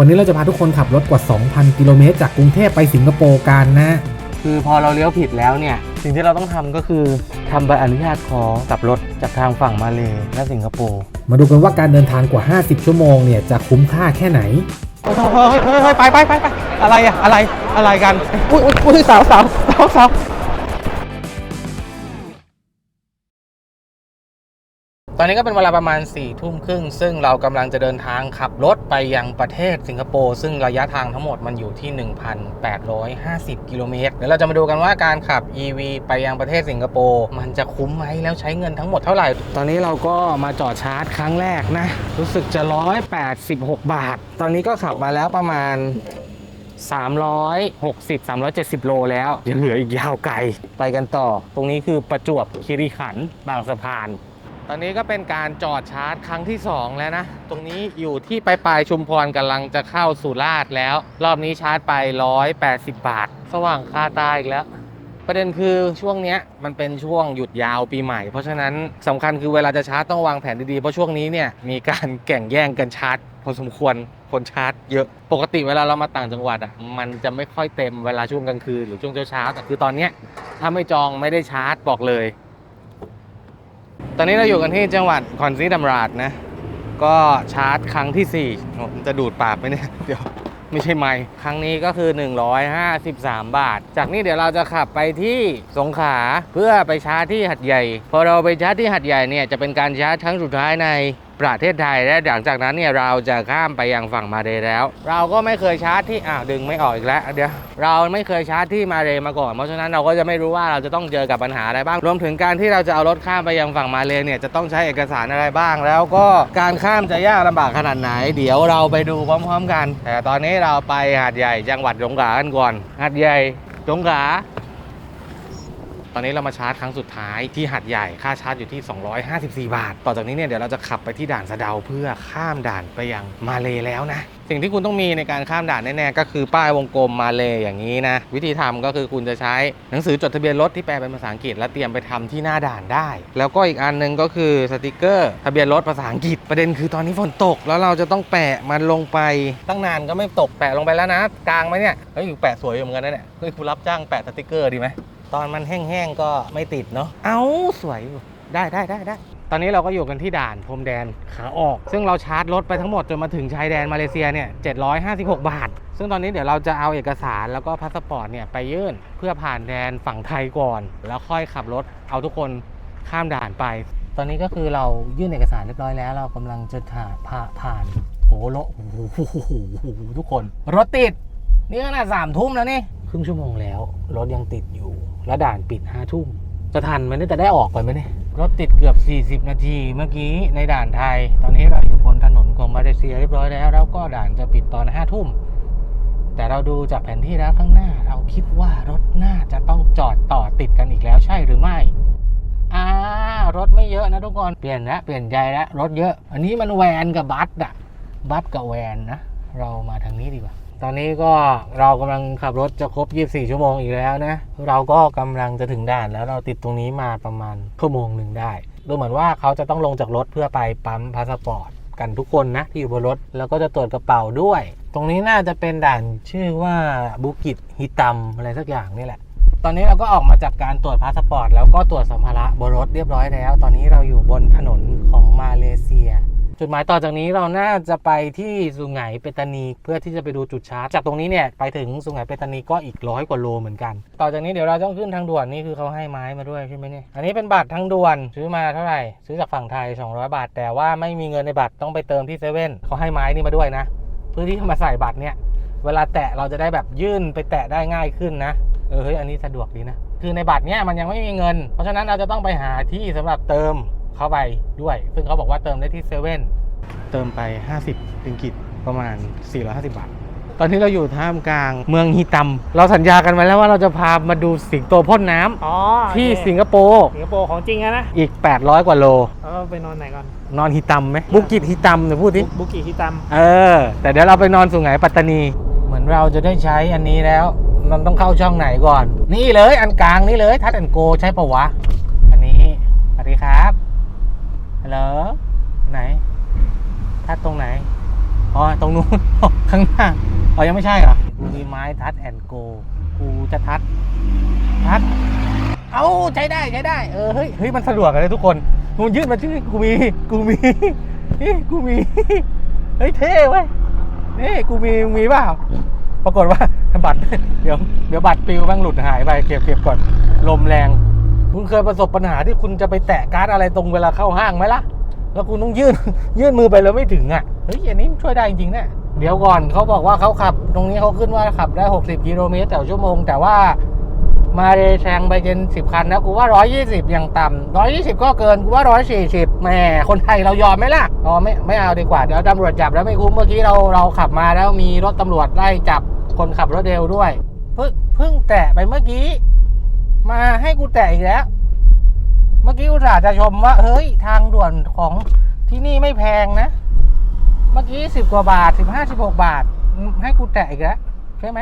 วันนี้เราจะพาทุกคนขับรถกว่า 2,000 กิโลเมตรจากกรุงเทพไปสิงคโปร์กันนะ คือพอเราเลี้ยวผิดแล้วเนี่ย สิ่งที่เราต้องทำก็คือทำใบอนุญาตขอกลับรถจากทางฝั่งมาเลและสิงคโปร์มาดูกันว่าการเดินทางกว่า 50 ชั่วโมงเนี่ยจะคุ้มค่าแค่ไหนเฮ้ยเฮ้ยเฮ้ยเฮ้ยไปไปไปไปอะไรอะอะไรอะไรกันอุ้ยอุ้ยอุ้ยสาวสาวสาวสาว ตอนนี้ก็เป็นเวลาประมาณ4ี่ทุ่มครึ่ง ซึ่งเรากำลังจะเดินทางขับรถไปยังประเทศสิงคโปร์ ซึ่งระยะทางทั้งหมดมันอยู่ที่ 1,850 กิโลเมตร เดี๋ยวเราจะมาดูกันว่าการขับ EV ไปยังประเทศสิงคโปร์มันจะคุ้มไหมแล้วใช้เงินทั้งหมดเท่าไหร่ ตอนนี้เราก็มาจอดชาร์จครั้งแรกนะ รู้สึกจะ 186 บาท ตอนนี้ก็ขับมาแล้วประมาณ360 370 โลแล้วยังเหลืออีกยาวไกล ไปกันต่อ ตรงนี้คือประจวบคีรีขันธ์บางสะพาน ตอนนี้ก็เป็นการจอดชาร์จครั้งที่ 2 แล้วนะ ตรงนี้อยู่ที่ปลายปลายชุมพรกำลังจะเข้าสุราษฎร์แล้ว รอบนี้ชาร์จไป 180 บาท สว่างคาตาอีกแล้ว ประเด็นคือช่วงเนี้ยมันเป็นช่วงหยุดยาวปีใหม่ เพราะฉะนั้นสำคัญคือเวลาจะชาร์จต้องวางแผนดีๆ เพราะช่วงนี้เนี่ยมีการแข่งแย่งกันชาร์จพอสมควรคนชาร์จเยอะ ปกติเวลาเรามาต่างจังหวัดอะมันจะไม่ค่อยเต็มเวลาช่วงกลางคืนหรือช่วงเช้าๆแต่คือตอนเนี้ยถ้าไม่จองไม่ได้ชาร์จบอกเลย ตอนนี้เราอยู่กันที่จังหวัดคอนซีดัมราชนะ ก็ชาร์จครั้งที่ 4 ผมันจะดูดปากไหมเนี่ย เดี๋ยวไม่ใช่ไม่ครั้งนี้ก็คือ 153 บาท จากนี้เดี๋ยวเราจะขับไปที่สงขลาเพื่อไปชาร์จที่หัดใหญ่ พอเราไปชาร์จที่หัดใหญ่เนี่ยจะเป็นการชาร์จครั้งสุดท้ายใน ประเทศไทยและหลังจากนั้นเนี่ยเราจะข้ามไปยังฝั่งมาเลแล้ว เราก็ไม่เคยชาร์จที่อ้าวดึงไม่ออกอีกแล้วเดี๋ยวเราไม่เคยชาร์จที่มาเลมาก่อน เพราะฉะนั้นเราก็จะไม่รู้ว่าเราจะต้องเจอกับปัญหาอะไรบ้าง รวมถึงการที่เราจะเอารถข้ามไปยังฝั่งมาเลเนี่ยจะต้องใช้เอกสารอะไรบ้าง แล้วก็การข้ามจะยากลำบากขนาดไหน เดี๋ยวเราไปดูพร้อม ๆ กัน แต่ตอนนี้เราไปหาดใหญ่จังหวัดสงขลากันก่อนหาดใหญ่สงขลา ตอนนี้เรามาชาร์จครั้งสุดท้ายที่หัดใหญ่ค่าชาร์จอยู่ที่ 254 บาท ต่อจากนี้เนี่ยเดี๋ยวเราจะขับไปที่ด่านสะเดาเพื่อข้ามด่านไปยังมาเลแล้วนะ สิ่งที่คุณต้องมีในการข้ามด่านแน่ๆก็คือป้ายวงกลมมาเลอย่างนี้นะ วิธีทำก็คือคุณจะใช้หนังสือจดทะเบียนรถที่แปลเป็นภาษาอังกฤษแล้วเตรียมไปทำที่หน้าด่านได้ แล้วก็อีกอันหนึงก็คือสติกเกอร์ทะเบียนรถภาษาอังกฤษประเด็นคือตอนนี้ฝนตก แล้วเราจะต้องแปะมันลงไปตั้งนานก็ไม่ตกแปะลงไปแล้วนะ กลางไหมเนี่ยเฮ้ยแปะสวยอยู่เหมือนกันนะเนี่ยเฮ้ยคุณรับจ้างแปะสติกเกอร์ดีไหม ตอนมันแห้งๆก็ไม่ติดเนาะเอาสวยอยู่ได้ได้ได้ได้ตอนนี้เราก็อยู่กันที่ด่านพรมแดนขาออก ซึ่งเราชาร์จรถไปทั้งหมดจนมาถึงชายแดนมาเลเซียเนี่ย756 บาท ซึ่งตอนนี้เดี๋ยวเราจะเอาเอกสารแล้วก็พาสปอร์ตเนี่ยไปยื่นเพื่อผ่านแดนฝั่งไทยก่อน แล้วค่อยขับรถเอาทุกคนข้ามด่านไป ตอนนี้ก็คือเรายื่นเอกสารเรียบร้อยแล้ว เรากำลังจะถ่าผ่าผ่านโอ้โหรถโอ้โหทุกคน รถติด นี่ขนาดสามทุ่มแล้วนี่ ครึ่งชั่วโมงแล้ว รถยังติดอยู่ แล้วด่านปิดห้าทุ่มจะทันไหมเนี่ยจะได้ออกไปไหมเนี่ยรถติดเกือบ 40 นาทีเมื่อกี้ในด่านไทย ตอนนี้เราอยู่บนถนนของมาเลเซียเรียบร้อยแล้ว แล้วก็ด่านจะปิดตอนห้าทุ่มแต่เราดูจากแผนที่แล้วข้างหน้า เราคิดว่ารถน่าจะต้องจอดต่อติดกันอีกแล้วใช่หรือไม่อ่ารถไม่เยอะนะทุกคนเปลี่ยนแล้วเปลี่ยนใจแล้วรถเยอะ อันนี้มันแวนกับบัสอะบัสกับแวนนะ เรามาทางนี้ดีกว่า ตอนนี้ก็เรากำลังขับรถจะครบ 24 ชั่วโมงอีกแล้วนะ เราก็กำลังจะถึงด่านแล้วเราติดตรงนี้มาประมาณชั่วโมงหนึ่งได้ ดูเหมือนว่าเขาจะต้องลงจากรถเพื่อไปปั๊มพาสปอร์ตกันทุกคนนะที่อยู่บนรถ แล้วก็จะตรวจกระเป๋าด้วย ตรงนี้น่าจะเป็นด่านชื่อว่าบุกิตฮิตัมอะไรสักอย่างนี่แหละ ตอนนี้เราก็ออกมาจากการตรวจพาสปอร์ตแล้วก็ตรวจสัมภาระบนรถเรียบร้อยแล้ว ตอนนี้เราอยู่บนถนนของมาเลเซีย จุดหมายต่อจากนี้เราน่าจะไปที่สุไหงเปตานีเพื่อที่จะไปดูจุดชาร์จจากตรงนี้เนี่ยไปถึงสุไหงเปตานีก็อีกร้อยกว่าโลเหมือนกัน ต่อจากนี้เดี๋ยวเราต้องขึ้นทางด่วนนี่คือเขาให้ไม้มาด้วยใช่ไหมเนี่ยอันนี้เป็นบัตรทางด่วนซื้อมาเท่าไหร่ซื้อจากฝั่งไทย 200 บาท แต่ว่าไม่มีเงินในบัตรต้องไปเติมที่เซเว่นเขาให้ไม้นี่มาด้วยนะ เพื่อที่จะมาใส่บัตรเนี่ยเวลาแตะเราจะได้แบบยื่นไปแตะได้ง่ายขึ้นนะเออเฮ้ยอันนี้สะดวกดีนะคือในบัตรเนี้ยมันยังไม่มีเงิน เพราะฉะนั้นเราจะต้องไปหาที่สำหรับเติม เข้าไปด้วย ซึ่งเขาบอกว่าเติมได้ที่เซเว่นเติมไป 50ริงกิตประมาณ 450 บาท ตอนนี้เราอยู่ท่ามกลางเมืองฮิตัม เราสัญญากันไว้แล้วว่าเราจะพามาดูสิงโตพ่นน้ำอ๋อที่สิงคคโปร์สิงคโปร์ของจริงอะนะอีก 800 กว่าโล แล้วเราไปนอนไหนก่อนนอนฮิตัมไหมบุกิตฮิตัมเนี่ยพูดสิบุกิฮิตัมเออ แต่เดี๋ยวเราไปนอนสุไหงปัตตานี เหมือนเราจะได้ใช้อันนี้แล้ว มันต้องเข้าช่องไหนก่อน นี่เลยอันกลางนี่เลยทัดแอนโกใช่ปะวะ อันนี้ สวัสดีครับ ฮัลโหลไหน ทัดตรงไหน อ๋อ ตรงนู้น ข้างหน้า อ๋อ ยังไม่ใช่เหรอ กูมีไม้ทัดแอนโก กูจะทัด ทัด เอาใช้ได้ใช้ได้ เออ เฮ้ย เฮ้ย มันสะดวกเลยทุกคนมึงยื่นมาที่อกูมี กูมีนี่กูมี เฮ้ย เท่เว้ย นี่ กูมี มีเปล่าปรากฏว่าบัตร เดี๋ยว เดี๋ยวบัตรปิวแม่งหลุดหายไป เก็บเก็บก่อน ลมแรง คุณเคยประสบปัญหาที่คุณจะไปแตะการ์ดอะไรตรงเวลาเข้าห้างไหมล่ะ แล้วคุณต้องยื่นยื่นมือไปแล้วไม่ถึงอะ เฮ้ยอันนี้ช่วยได้จริงๆเนะเดี๋ยวก่อนเขาบอกว่าเขาขับ ตรงนี้เขาขึ้นว่าขับได้ 60 กิโลเมตรต่อชั่วโมง แต่ว่ามาเดแซงไปเกินสิบคันนะกูว่าร้อยยี่สิบอย่างต่ำร้อยยี่สิบก็เกินกูว่าร้อยสี่สิบแหมคนไทยเรายอมไหมล่ะอ๋อไม่ไม่เอาดีกว่าเดี๋ยวตำรวจจับแล้วไม่คุ้มเมื่อกี้เราเราขับมาแล้วมีรถตำรวจไล่จับคนขับรถเร็วด้วยเพิ่งเพิ่งแตะไปเมื่อกี้ มาให้กูแตะอีกแล้ว เมื่อกี้อุตส่าห์จะชมว่า เฮ้ย ทางด่วนของที่นี่ไม่แพงนะ เมื่อกี้สิบกว่าบาทสิบห้าสิบหกบาท ให้กูแตะอีกแล้วใช่ไหม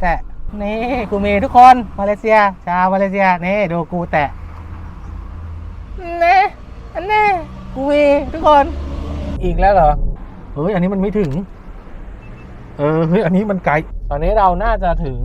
แตะ นี่กูมีทุกคนมาเลเซีย ชาวมาเลเซีย นี่ดูกูแตะเน่อันแน่กูมีทุกคน อีกแล้วเหรอ เฮ้ย อันนี้มันไม่ถึง เออ เฮ้ย อันนี้มันไกล ตอนนี้เราน่าจะถึง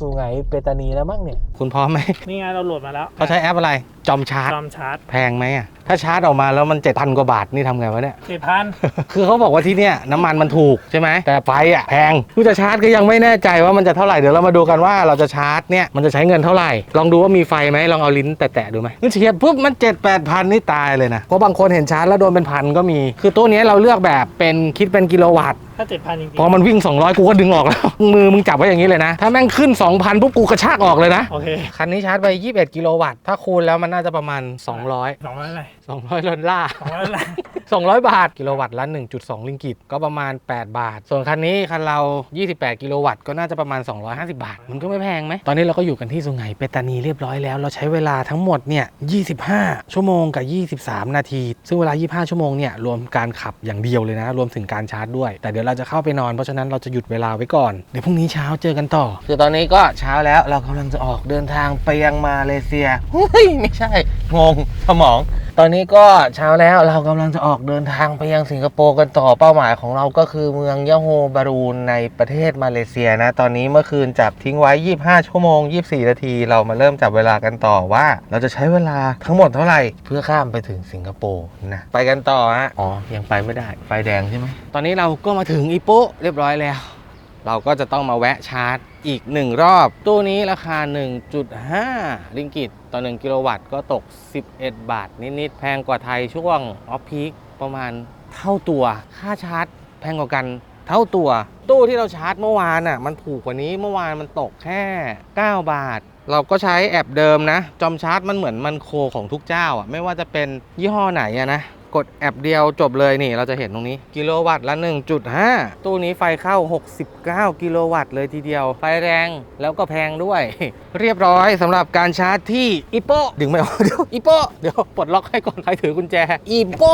สุไหงเปตานีแล้วมั้งเนี่ย คุณพร้อมไหม นี่ไงเราโหลดมาแล้วเขาใช้แอปอะไร จอมชาร์จ จอมชาร์จ แพงไหมอะ ถ้าชาร์จออกมาแล้วมันเจ็ดพันกว่าบาทนี่ทำไงวะเนี่ยเจ็ดพันคือเขาบอกว่าที่เนี่ยน้ำมันมันถูกใช่ไหม แต่ไฟอะแพงผู้จะชาร์จก็ยังไม่แน่ใจว่ามันจะเท่าไหร่ เดี๋ยวเรามาดูกันว่าเราจะชาร์จเนี่ยมันจะใช้เงินเท่าไหร่ ลองดูว่ามีไฟไหมลองเอาลิ้นแตะๆดูไหมนี่เทียบปุ๊บมันเจ็ดแปดพันนี่ตายเลยนะ เพราะบางคนเห็นชาร์จแล้วโดนเป็นพันก็มี คือตัวเนี้ยเราเลือกแบบเป็นคิดเป็นกิโลวัตต์ ถ้าเจ็ดพันจริงพอมันวิ่ง 200 กูก็ดึงออกแล้ว มือมึงจับไว้อย่างนี้เลยนะ ถ้าแม่งขึ้น 2,000ปุ๊บกูกระชากออกเลยนะ ๆโอเคคันนี้ชาร์จไป 21 กิโลวัตต์ ถ้าคูณแล้วมันน่าจะประมาณ 200 สองร้อยอะไร 200ดอลลาร์ สองร้อยอะไร200 บาท กิโลวัตต์ละ 1.2 ลิงกิต ก็ประมาณ 8 บาท ส่วนคันนี้คันเรา 28 กิโลวัตต์ ก็น่าจะประมาณ 250 บาท มันก็ไม่แพงไหม ตอนนี้เราก็อยู่กันที่สุไหงเปตตานีเรียบร้อยแล้ว เราใช้เวลาทั้งหมดเนี่ย 25 ชั่วโมงกับ 23 นาที ซึ่งเวลา 25 ชั่วโมงเนี่ย รวมการขับอย่างเดียวเลยนะ รวมถึงการชาร์จด้วย แต่เดี๋ยวเราจะเข้าไปนอน เพราะฉะนั้นเราจะหยุดเวลาไว้ก่อน เดี๋ยวพรุ่งนี้เช้าเจอกันต่อ คือตอนนี้ก็เช้าแล้ว เรากำลังจะออกเดินทางไปยังมาเลเซียเฮ้ยไม่ใช่ งงสมอง ตอนนี้ก็เช้าแล้วเรากำลังจะออกเดินทางไปยังสิงคโปร์กันต่อเป้าหมายของเราก็คือเมืองยะโฮบารูนในประเทศมาเลเซียนะ ตอนนี้เมื่อคืนจับทิ้งไว้ 25 ชั่วโมง 24 นาที เรามาเริ่มจับเวลากันต่อว่า เราจะใช้เวลาทั้งหมดเท่าไหร่เพื่อข้ามไปถึงสิงคโปร์นะไปกันต่อฮะอ๋อยังไปไม่ได้ไฟแดงใช่ไหมตอนนี้เราก็มาถึงอีโปะเรียบร้อยแล้ว เราก็จะต้องมาแวะชาร์จ อีก 1 รอบ ตู้นี้ราคา 1.5ลิงกิตต่อ 1 กิโลวัตต์ก็ตก 11 บาท นิดๆ แพงกว่าไทยช่วงออฟพีคประมาณเท่าตัว ค่าชาร์จแพงกว่ากันเท่าตัว ตู้ที่เราชาร์จเมื่อวานน่ะมันถูกกว่านี้เมื่อวานมันตกแค่ 9 บาท เราก็ใช้แอปเดิมนะ จอมชาร์จมันเหมือนมันโคของทุกเจ้าอะไม่ว่าจะเป็นยี่ห้อไหนอะนะ กดแอปเดียวจบเลยนี่เราจะเห็นตรงนี้กิโลวัตต์ละ 1.5 ตู้นี้ไฟเข้า 69 กิโลวัตต์เลยทีเดียว ไฟแรงแล้วก็แพงด้วย เรียบร้อยสำหรับการชาร์จที่อีโปดึงไม่ออกเดี๋ยวอีโปเดี๋ยวปลดล็อกให้ก่อนใครถือกุญแจอีโป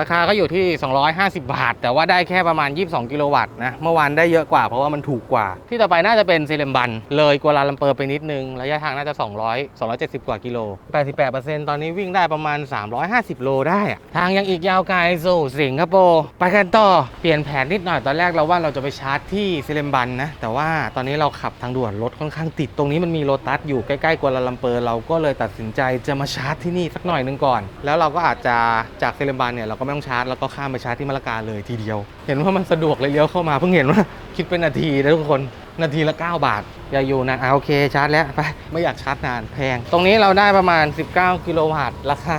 ราคาก็อยู่ที่ 250 บาท แต่ว่าได้แค่ประมาณ 22 กิโลวัตต์นะ เมื่อวานได้เยอะกว่าเพราะว่ามันถูกกว่า ที่ต่อไปน่าจะเป็นเซเลมบัน เลยกัวลาลัมเปอร์ไปนิดนึง ระยะทางน่าจะ 200 270 กว่ากิโล 88%ตอนนี้วิ่งได้ประมาณ 350 โลได้ ทางยังอีกยาวไกลสู่สิงคโปร์ไปกันต่อ เปลี่ยนแผนนิดหน่อย ตอนแรกเราว่าเราจะไปชาร์จที่เซเลมบันนะ แต่ว่าตอนนี้เราขับทางด่วนรถค่อนข้างติด ตรงนี้มันมีโลตัสอยู่ใกล้ๆกัวลาลัมเปอร์ เราก็เลยตัดสินใจจะมาชาร์จที่นี่สักหน่อยนึงก่อน แล้วเราก็อาจจะจากเซเลมบันเนี่ยเราก็ไม่ต้องชาร์จแล้วก็ข้ามไปชาร์จที่มะละกาเลยทีเดียว เห็นว่ามันสะดวกเลยเลี้ยวเข้ามาเพิ่งเห็นว่าคิดเป็นนาทีนะทุกคนนาทีละ 9 บาท อย่าอยู่นานอะโอเคชาร์จแล้วไปไม่อยากชาร์จนานแพง ตรงนี้เราได้ประมาณ 19 กิโลวัตต์ราคา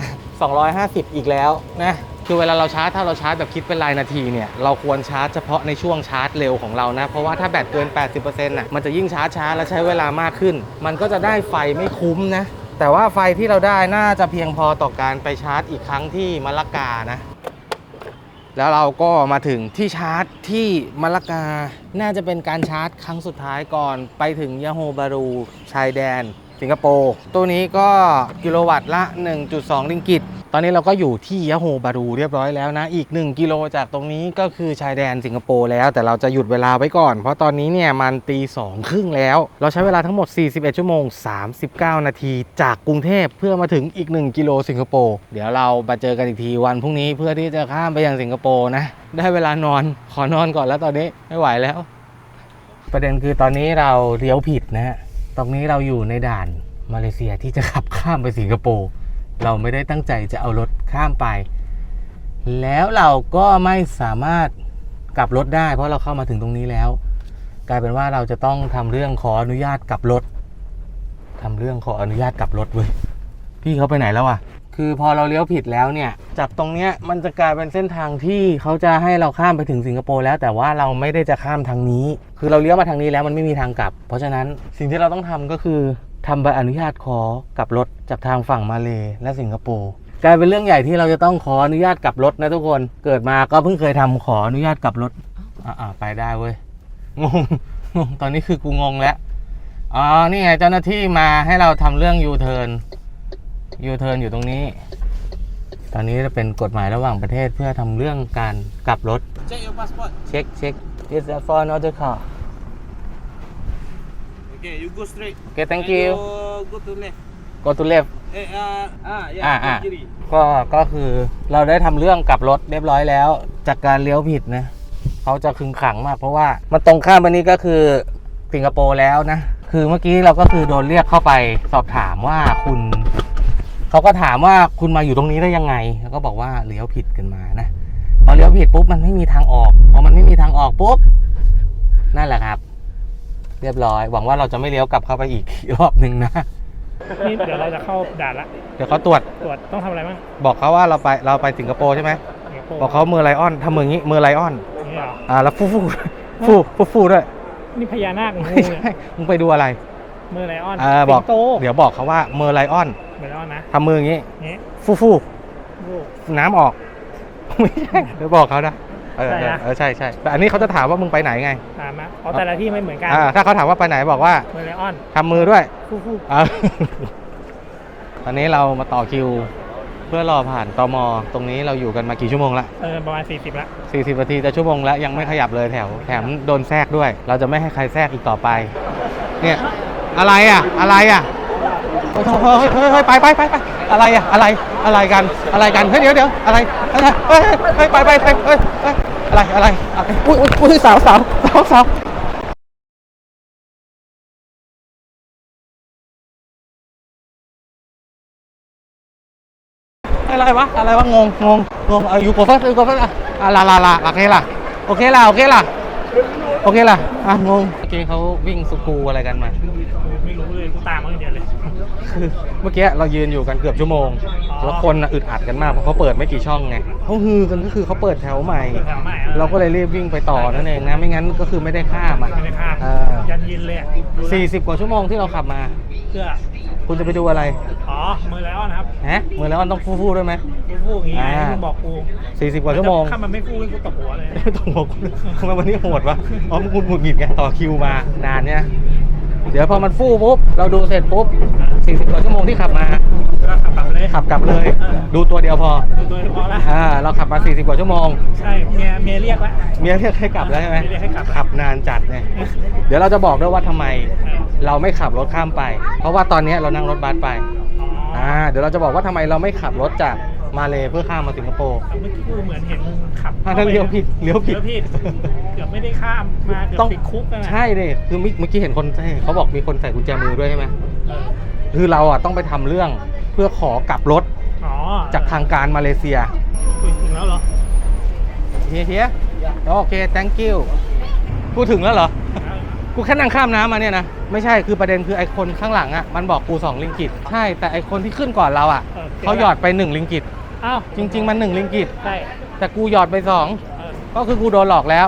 250 อีกแล้วนะคือเวลาเราชาร์จถ้าเราชาร์จแบบคิดเป็นรายนาทีเนี่ยเราควรชาร์จเฉพาะในช่วงชาร์จเร็วของเรานะ เพราะว่าถ้าแบตเกิน 80%น่ะมันจะยิ่งชาร์จช้าและใช้เวลามากขึ้น มันก็จะได้ไฟไม่คุ้มนะแต่ว่าไฟที่เราได้น่าจะเพียงพอต่อการไปชาร์จอีกครั้งที่มะละกานะ แล้วเราก็มาถึงที่ชาร์จที่มะละกา น่าจะเป็นการชาร์จครั้งสุดท้ายก่อนไปถึงยาโฮบารู ชายแดน สิงคโปร์ ตัวนี้ก็กิโลวัตต์ละ 1.2 ลิงกิต ตอนนี้เราก็อยู่ที่ยะโฮบารูเรียบร้อยแล้วนะ อีก 1 กิโลจากตรงนี้ก็คือชายแดนสิงคโปร์แล้ว แต่เราจะหยุดเวลาไว้ก่อน เพราะตอนนี้เนี่ยมันตีสองครึ่งแล้ว เราใช้เวลาทั้งหมด 41 ชั่วโมง 39 นาที จากกรุงเทพเพื่อมาถึงอีก 1 กิโลสิงคโปร์ เดี๋ยวเรามาเจอกันอีกทีวันพรุ่งนี้เพื่อที่จะข้ามไปยังสิงคโปร์นะ ได้เวลานอน ขอนอนก่อนแล้วตอนนี้ไม่ไหวแล้ว ประเด็นคือตอนนี้เราเลี้ยวผิดนะฮะ ตรงนี้เราอยู่ในด่านมาเลเซียที่จะขับข้ามไปสิงคโปร์ เราไม่ได้ตั้งใจจะเอารถข้ามไป แล้วเราก็ไม่สามารถกลับรถได้ เพราะเราเข้ามาถึงตรงนี้แล้ว กลายเป็นว่าเราจะต้องทำเรื่องขออนุญาตกลับรถทำเรื่องขออนุญาตกลับรถเว้ยพี่เขาไปไหนแล้วอะ คือพอเราเลี้ยวผิดแล้วเนี่ย จากตรงเนี้ยมันจะกลายเป็นเส้นทางที่เขาจะให้เราข้ามไปถึงสิงคโปร์แล้ว แต่ว่าเราไม่ได้จะข้ามทางนี้ คือเราเลี้ยวมาทางนี้แล้วมันไม่มีทางกลับ เพราะฉะนั้นสิ่งที่เราต้องทำก็คือ ทำใบอนุญาตขอกลับรถจากทางฝั่งมาเลและสิงคโปร์กลายเป็นเรื่องใหญ่ที่เราจะต้องขออนุญาตกลับรถนะทุกคนเกิดมาก็เพิ่งเคยทำขออนุญาตกลับรถอ่าไปได้เว้ยงงงงตอนนี้คือกูงงแล้วอ๋อนี่ไงเจ้าหน้าที่มาให้เราทำเรื่องยูเทิร์นยูเทิร์นอยู่ตรงนี้ ตอนนี้จะเป็นกฎหมายระหว่างประเทศเพื่อทำเรื่องการกลับรถ Check your passport. เช็คเช็ค Yes for another car Okay, you go straight. Okay thank you Go to left. go to left Eh, uh, ah, yeah, Ah, go ah. kiri. ก็ก็คือเราได้ทำเรื่องกลับรถเรียบร้อยแล้ว จากการเลี้ยวผิดนะเขาจะขึงขังมากเพราะว่ามันตรงข้ามไปนี้ก็คือสิงคโปร์แล้วนะ คือเมื่อกี้เราก็คือโดนเรียกเข้าไปสอบถามว่าคุณเขาก็ถามว่าคุณมาอยู่ตรงนี้ได้ยังไงแล้วก็บอกว่าเลี้ยวผิดกันมานะพอเลี้ยวผิดปุ๊บมันไม่มีทางออกพอมันไม่มีทางออกปุ๊บนั่นแหละครับ เรียบร้อย หวังว่าเราจะไม่เลี้ยวกลับเข้าไปอีกรอบหนึ่งนะนี่เดี๋ยวเราจะเข้าด่านละเดี๋ยวเขาตรวจตรวจต้องทำอะไรบ้างบอกเขาว่าเราไปเราไปสิงคโปร์ใช่ไหมสิงคโปร์บอกเขามือไลออนทำมืออย่างนี้มือไลออนนี่เหรออ่าแล้วฟูฟูฟูฟูฟูด้วยนี่พญานาคงูไม่เนี่ยใช่มึงไปดูอะไร มือไลออนเออบอก สิงโตเดี๋ยวบอกเขาว่ามือไลออนไลออนนะทำมืออย่างนี้ นี่ฟูฟูลูกน้ำออก ไม่ใช่เดี๋ยวบอกเขานะ เออใช่เออนะ เออใช่ใช่แต่อันนี้เขาจะถามว่ามึงไปไหนไงตามมาเอาแต่ละที่ไม่เหมือนกันอ่าถ้าเขาถามว่าไปไหนบอกว่ามือไลออนทำมือด้วยฟู่ฟู่อ่าตอนนี้เรามาต่อคิว เพื่อรอผ่านตมตรงนี้เราอยู่กันมากี่ชั่วโมงละ เออประมาณ 40 ละ 40นาทีจะชั่วโมงแล้วยังไม่ขยับเลยแถว แถมโดนแทรกด้วย เราจะไม่ให้ใครแทรกอีกต่อไป เนี่ยอะไรอะ อะไรอะเฮ้ยเฮ้ยเฮ้ยเฮ้ยไปไปไปไปอะไรอะอะไรอะไรกันอะไรกันเฮ้ยเดี๋ยวเดี๋ยวอะไรอะ ไรเฮ้ยไปไปไปเฮ้ยอะไรอะไรอะไรอุ้ยอุ้ยสาวสาวสาวสาวอะไรวะอะไรวะงงงงงงอยู่กดฟัสอยู่กดฟัสอะอะลาลาลาโอเคล่ะโอเคล่ะโอเคล่ะโอเคล่ะอะงงเมื่อกี้เขาวิ่งสกูอะไรกันมาไม่รู้เลยกูตามมาอย่างเดียวเลย คือเมื่อกี้เรายืนอยู่กันเกือบชั่วโมงอ๋อแล้วคนน่ะอึดอัดกันมากเพราะเขาเปิดไม่กี่ช่องไงเขาฮือกันก็คือเขาเปิดแถวใหม่ แถวใหม่อะเราก็เลยรีบวิ่งไปต่อนั่นเองนะ ไม่งั้นก็คือไม่ได้ข้ามอะไม่ได้ข้ามเออยันยินเลยอะดูแล้ว40กว่าชั่วโมงที่เราขับมา เพื่อคุณจะไปดูอะไรอ๋อมือไลออนครับฮะมือแล้วมันต้องฟู่ๆด้วยไหมฟู่ฟู่อย่างงี้ไงอ่าที่มึงบอกกู40กว่าชั่วโมง ถ้ามันไม่ฟู่กูตบหัวเลย ไม่ต้องบอกกูทำไมวันนี้โหดวะ อ๋อมึงหงุดหงิดไงต่อคิวมานานเนี่ย เดี๋ยวพอมันฟู่ปุ๊บเราดูเสร็จปุ๊บ40กว่าชั่วโมงที่ขับมาก็ขับกลับเลยขับกลับเลยดูตัวเดียวพอดูตัวพอละอ่าเราขับมา 40 กว่าชั่วโมง ใช่เมียเมียเรียกละ เมียเรียกให้กลับแล้วใช่ไหมเรียกให้กลับขับนานจัดเนี่ยเดี๋ยวเราจะบอกด้วยว่าทำไม เราไม่ขับรถข้ามไป เพราะว่าตอนนี้เรานั่งรถบัสไป อ๋ออ่าเดี๋ยวเราจะบอกว่าทำไมเราไม่ขับรถจากมาเลเพื่อข้ามมาสิงคโปร์แต่เมื่อกี้กูเหมือนเห็นมึงขับอ่านั่นเลี้ยวผิดเลี้ยวผิดเลี้ยวผิดเกือบไม่ได้ข้ามมาเกือบต้องติดคุกกันอะใช่ดิคือเมื่อเมื่อกี้เห็นคนเขาบอกมีคนใส่กุญแจมือด้วยใช่ไหมเออคือเราอะต้องไปทำเรื่องเพื่อขอกลับรถอ๋อจากทางการมาเลเซียคุยถึงแล้วเหรอ เฮียเฮียโอเค thank you พูดถึงแล้วเหรอ กูแค่นั่งข้ามน้ำมาเนี่ยนะ ไม่ใช่คือประเด็นคือไอคนข้างหลังอะมันบอกกู 2 ลิงกิตใช่แต่ไอคนที่ขึ้นก่อนเราอะเออเขาหยอดไป 1 ลิงกิตอ้าวจริง ๆ มัน 1 ลิงกิตใช่แต่กูหยอดไปเออ2ก็คือกูโดนหลอกแล้ว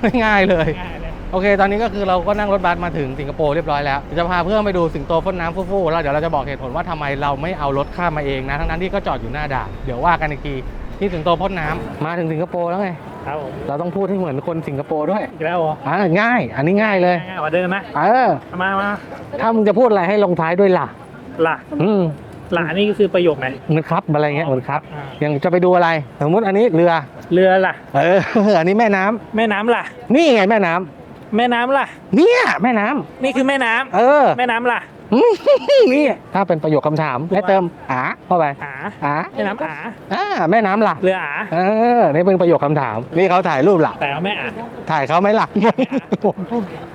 เออง่ายๆเลย ง่ายเลยโอเค ตอนนี้ก็คือเราก็นั่งรถบัสมาถึงสิงคโปร์เรียบร้อยแล้วเดี๋ยวจะพาเพื่อนไปดูสิงโตพ่นน้ำฟู่ๆแล้วเดี๋ยวเราจะบอกเหตุผลว่าทำไมเราไม่เอารถข้ามมาเองนะทั้งนั้นที่ก็จอดอยู่หน้าด่านเดี๋ยวว่ากันอีกทีที่สิงโตพ่นน้ำมาถึงสิงคโปร์แล้วไง ครับผมเราต้องพูดให้เหมือนคนสิงคโปร์ด้วยอีกแล้วเหรออ่าง่าย อันนี้ง่ายเลยง่ายกว่าเดิมไหมเออมามาถ้ามึงจะพูดอะไรให้ลงท้ายด้วยล่ะล่ะอืมหลานี่ก็คือประโยคไหนเหมือนครับอะไรเงี้ยเหมือนครับอ่ายังจะไปดูอะไร สมมติอันนี้เรือเรือล่ะเอออันนี้แม่น้ำแม่น้ำล่ะ นี่ไงแม่น้ำแม่น้ำล่ะ เนี่ยแม่น้ำนี่คือแม่น้ำเออ แม่น้ำล่ะ นี่ ถ้าเป็นประโยคคำถามให้เติมอาเข้าไปอาอาแม่น้ำอาอ่าแม่น้ำหลักเรืออาเออนี่เป็นประโยคคำถาม นี่เขาถ่ายรูปหลักแต่เอาแม่อาถ่ายเขาไหม่หลัก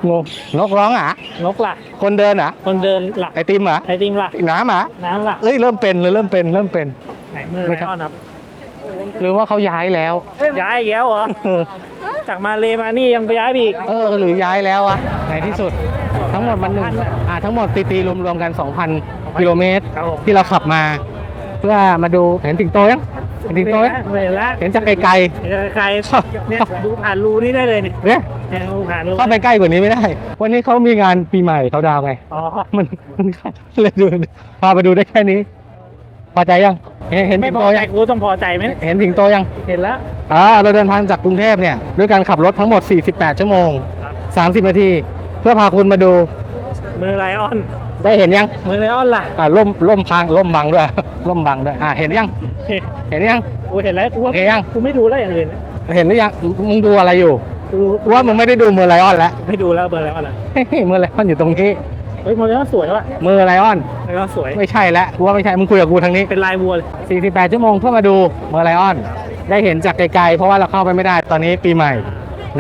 งงนกร้องอะนกล่ะ คนเดินอะคนเดินล่ะไอติมอะไอติมล่ะน้ำอะน้ำล่ะเอ้ยเริ่มเป็นเลยเริ่มเป็นเริ่มเป็นไหนมือไม่ไลครับออนครับ หรือว่าเขาย้ายแล้ว ย้ายอีกแล้วเหรอเออจากมาเลมานี่ยังไปย้ายไปอีก เออ หรือย้ายแล้วอะในที่สุด ทั้งหมดมันหนึ่งอ่าทั้งหมดตีตีรวมรวมๆกัน 2,000 กิโลเมตร ครับผม ที่เราขับมา เพื่อมาดูเห็นสิงโตยังเห็นสิงโตยังเห็นแล้วเห็นจากไกลเห็นไกลๆเนี่ยดูผ่านรูนี่ได้เลยเนี่ยๆเนี่ยเนี่ยดูผ่านรูเข้าไปใกล้กว่านี้ไม่ได้ วันนี้เขามีงานปีใหม่เขาดาวน์ไง อ๋อมันมันเลยดูพาไปดูได้แค่นี้ พอใจยัง เห็นเห็นไม่สิงพโตอใจยังกูต้องพอใจไหมเนี่ยเห็นสิงโตยังเห็นแล้ว อ่าเราเดินทางจากกรุงเทพเนี่ยด้วยการขับรถทั้งหมด 48 ชั่วโมง30 นาที เพื่อพาคุณมาดูมือไลออนได้เห็นยังมือไลออนล่ะอ่าล่มล่มพังล่มบังด้วย ล่มบังด้วยอ่าเห็นยังเห็นเห็นยัง กูเห็นแล้วกูว่าโอเคยัง กูไม่ดูแล้วอย่างอื่นเห็นหรือยังมึงดูอะไรอยู่กูกูว่ามึงไม่ได้ดูมือไลออนแล้ว ไม่ดูแล้วเบอร์ไลออนล่ะ เฮ้ยมือไลออนอยู่ตรงนี้ เฮ้ยมือไลออนสวยว่ะมือไลออนไลออนสวย ไม่ใช่แล้วกูว่าไม่ใช่มึงคุยกับกูทางนี้ เป็นลายวัวเลย48 ชั่วโมงเพื่อมาดูมือไลออน ได้เห็นจากไกลๆ เพราะว่าเราเข้าไปไม่ได้ตอนนี้ปีใหม่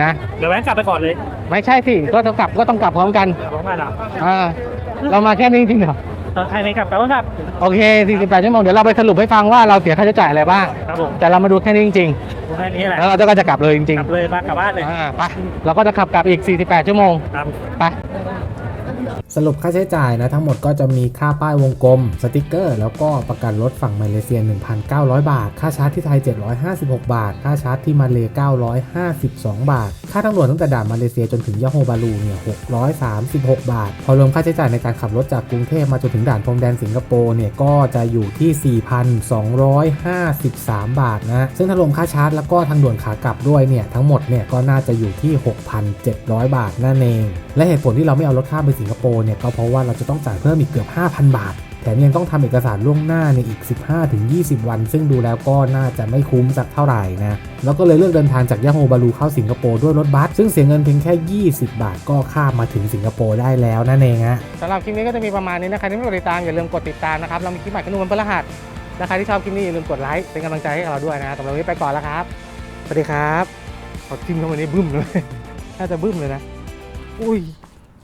นะ เดี๋ยวแว้นกลับไปก่อนเลยไม่ใช่สิก็ต้องกลับก็ต้องกลับพร้อมกันกลับพร้อมกันเหรออ่าเรามาแค่นี้จริงๆเหรอเออใครไม่กลับกลับก็กลับ โอเค 48 ชั่วโมงเดี๋ยวเราไปสรุปให้ฟังว่าเราเสียค่าใช้จ่ายอะไรบ้างครับผม แต่เรามาดูแค่นี้จริงดูแค่นี้แหๆละ แล้วเราก็จะกลับเลยจริงกลับเลยมากลับบ้านเลยๆอ่าไปเราก็จะขับกลับอีก 48 ชั่วโมงครับ ไป สรุปค่าใช้จ่ายนะทั้งหมดก็จะมีค่าป้ายวงกลม สติกเกอร์ แล้วก็ประกันรถฝั่งมาเลเซีย 1,900 บาท ค่าชาร์จที่ไทย 756 บาท ค่าชาร์จที่มาเล952 บาท ค่าทางด่วนตั้งแต่ด่านมาเลเซียจนถึงยะโฮบาลูเนี่ย636 บาท พอรวมค่าใช้จ่ายในการขับรถจากกรุงเทพมาจนถึงด่านพรมแดนสิงคโปร์เนี่ยก็จะอยู่ที่ 4,253 บาทนะซึ่งถ้ารวมค่าชาร์จแล้วก็ทางด่วนขากลับด้วยเนี่ยทั้งหมดเนี่ยก็น่าจะอยู่ที่ 6,700 บาทนั่นเอง และเหตุผลที่เราไม่เอารถข้ามไปสิงคโปร์เนี่ยก็เพราะว่าเราจะต้องจ่ายเพิ่มอีกเกือบ 5,000 บาท แถมยังต้องทำเอกสารล่วงหน้าในอีก 15-20 วัน ซึ่งดูแล้วก็น่าจะไม่คุ้มสักเท่าไหร่นะแล้วก็เลยเลือกเดินทางจากยะโฮบาลูเข้าสิงคโปร์ด้วยรถบัสซึ่งเสียเงินเพียงแค่ 20 บาทก็ข้ามมาถึงสิงคโปร์ได้แล้วนั่นเองฮะสำหรับคลิปนี้ก็จะมีประมาณนี้นะใครที่ไม่กดติดตามอย่าลืมกดติดตามนะครับเรามีคลิปใหม่กันทุกวันพฤหัสและใครที่ชอบคลิปนี้อย่าลืมกดไลค์เป็นกำลังใจให้กับเราด้วยนะสำหรับวันนี้ไปก่อนแล้วครับสวัสดีครับขอจิ้มเข้ามานี้บึ้มเลยน่าจะบึ้มเลยนะอุ้ย